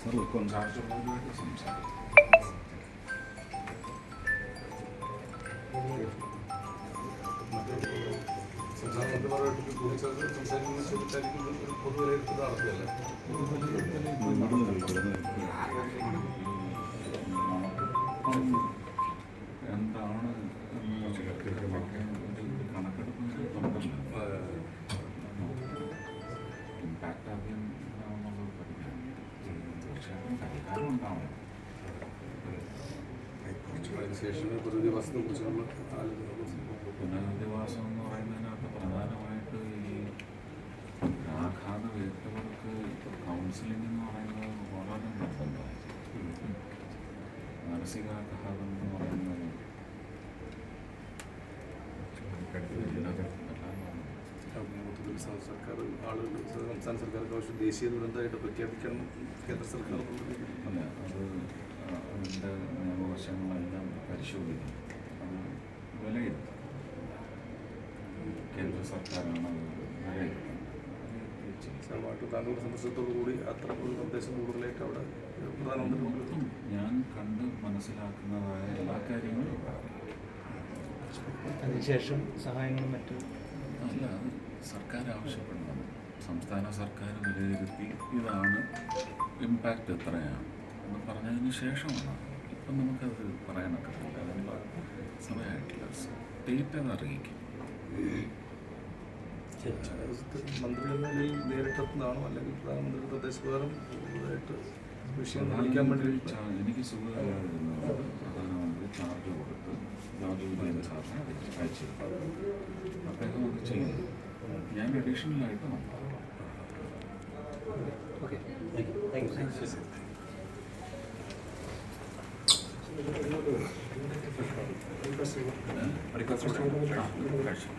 Sir ഉൾക്കൊണ്ടായിട്ടുള്ളവരുമായിട്ട് സംസാരിക്കും സംസ്ഥാന മന്ത്രിമാരുമായിട്ട് കൂടിച്ചേർന്ന് സംസാരിക്കുന്ന സംസാരിക്കുന്ന ഒരു പൊതുവിലയിരുത്തൽ നടത്തുകയല്ലേ എന്താണ് പരിഹാരം ഉണ്ടാവണം അതിനുശേഷം പുനരധിവാസത്തെ കുറിച്ച് നമ്മൾ പുനരധിവാസം എന്ന് പറയുന്നതിനകത്ത് പ്രധാനമായിട്ട് ഈ ആഘാത വ്യക്തികൾക്ക് കൗൺസിലിംഗ് എന്ന് പറയുന്നത് വളരെ നിർബന്ധമാണ്. മാനസികാഘാതം എന്ന് പറയുന്നത് സർക്കാർ ആളുകൾ സംസ്ഥാന സർക്കാർ ആവശ്യം ദേശീയ ദുരന്തമായിട്ട് പ്രഖ്യാപിക്കണം കേന്ദ്ര സർക്കാർ അല്ല അത് അതിന്റെ നിയമവശങ്ങളെല്ലാം പരിശോധിക്കും അത് വിലയിരുത്തും കേന്ദ്ര സർക്കാരാണ് അത് വിലയിരുത്തുന്നത്. താങ്കളുടെ സന്ദർശനത്തോടു കൂടി അത്ര ഒരു നിർദ്ദേശം കൂടുതലായിട്ട് അവിടെ പ്രധാനമന്ത്രി ഞാൻ കണ്ട് മനസ്സിലാക്കുന്നതായ എല്ലാ കാര്യങ്ങളും. അതിനുശേഷം സഹായങ്ങളും മറ്റും സർക്കാർ ആവശ്യപ്പെടുന്നത് സംസ്ഥാന സർക്കാർ വിലയിരുത്തി ഇതാണ് ഇമ്പാക്റ്റ് എത്രയാണ് എന്ന് പറഞ്ഞതിന് ശേഷമാണ്. ഇപ്പം നമുക്കത് പറയാനൊക്കത്തില്ല അതിനുള്ള സമയമായിട്ടില്ല. സ്റ്റേറ്റ് അത് അറിയിക്കും. മന്ത്രി എന്ന നിലയിൽ നേരിട്ടെത്തുന്നതാണോ? അല്ലെങ്കിൽ പ്രധാനമന്ത്രി നിർദ്ദേശപ്രകാരം കൂടുതലായിട്ട് വിഷയം കാണിക്കാൻ വേണ്ടി എനിക്ക് സുഖമില്ലാതിരുന്നത് പ്രധാനമന്ത്രി ചാർജ് കൊടുത്ത് ജോർജ് വിജയൻ സാറിന് അയച്ചു അദ്ദേഹം അത് ചെയ്യുന്നു ഞാൻ ട്രഡീഷണലായിട്ട് വന്നു ഓക്കെ താങ്ക് യു ആ, കഴിച്ചു